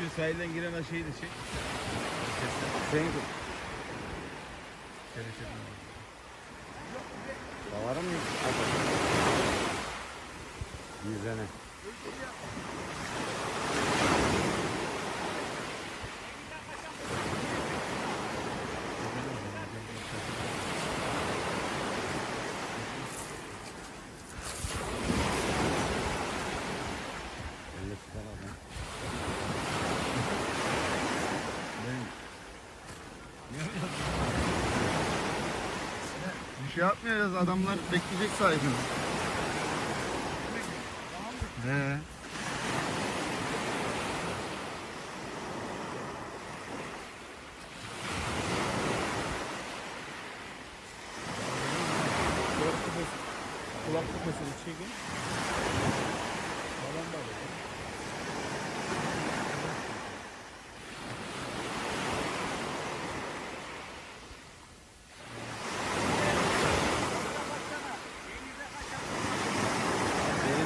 Şu sahilden giren aşağıyı da çek. Sen Şöyle çek. Bir şey yapmayacağız adamlar bekleyecek sahibini. He. Kulaklık mesela çekin.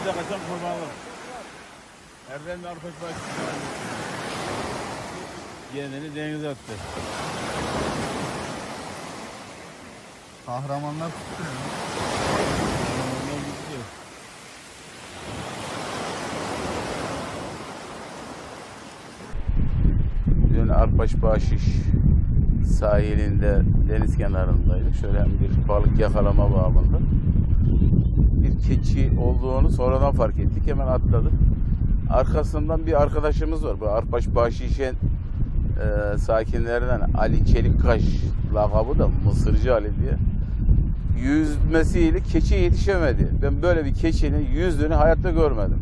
Denize kaçan kurbanlık. Erdemli Arpaç Başkanı. Yeğenini denize attı. Kahramanlar gitti. Dün Arpaş Bahşiş sahilinde deniz kenarındaydık. Şöyle bir balık yakalama bağımında. Bir keçi olduğunu sonradan fark ettik. Hemen atladık. Arkasından bir arkadaşımız var. Bu Arpaş Bahşiş'in e, sakinlerinden Ali Çelikkaş lakabı da Mısırcı Ali diye. Yüzmesiyle keçi yetişemedi. Ben böyle bir keçinin yüzdüğünü hayatta görmedim.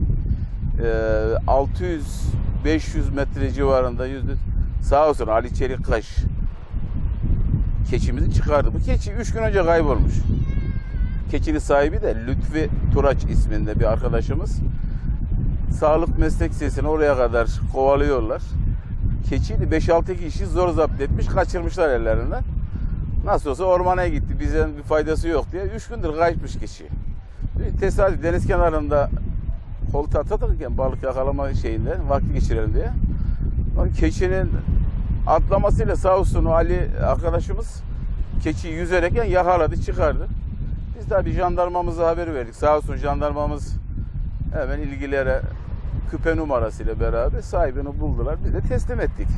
Ee, 600-500 metre civarında yüzdü. Sağ olsun Ali Çelikkaş keçimizi çıkardı. Bu keçi 3 gün önce kaybolmuş. Keçinin sahibi de Lütfi Turaç isminde bir arkadaşımız. Sağlık meslek sesini oraya kadar kovalıyorlar. Keçiyi de 5-6 kişi zor zapt etmiş, kaçırmışlar ellerinden. Nasıl olsa ormana gitti, bize bir faydası yok diye. 3 gündür kaçmış keçi. Tesadüf deniz kenarında koltuğa atlatırken balık yakalama şeyinde vakti geçirelim diye. Keçinin atlamasıyla sağ olsun Ali arkadaşımız keçiyi yüzereken yakaladı, çıkardı. Biz bir jandarmamıza haber verdik. Sağ olsun jandarmamız hemen ilgilere küpe numarasıyla beraber sahibini buldular. Biz de teslim ettik.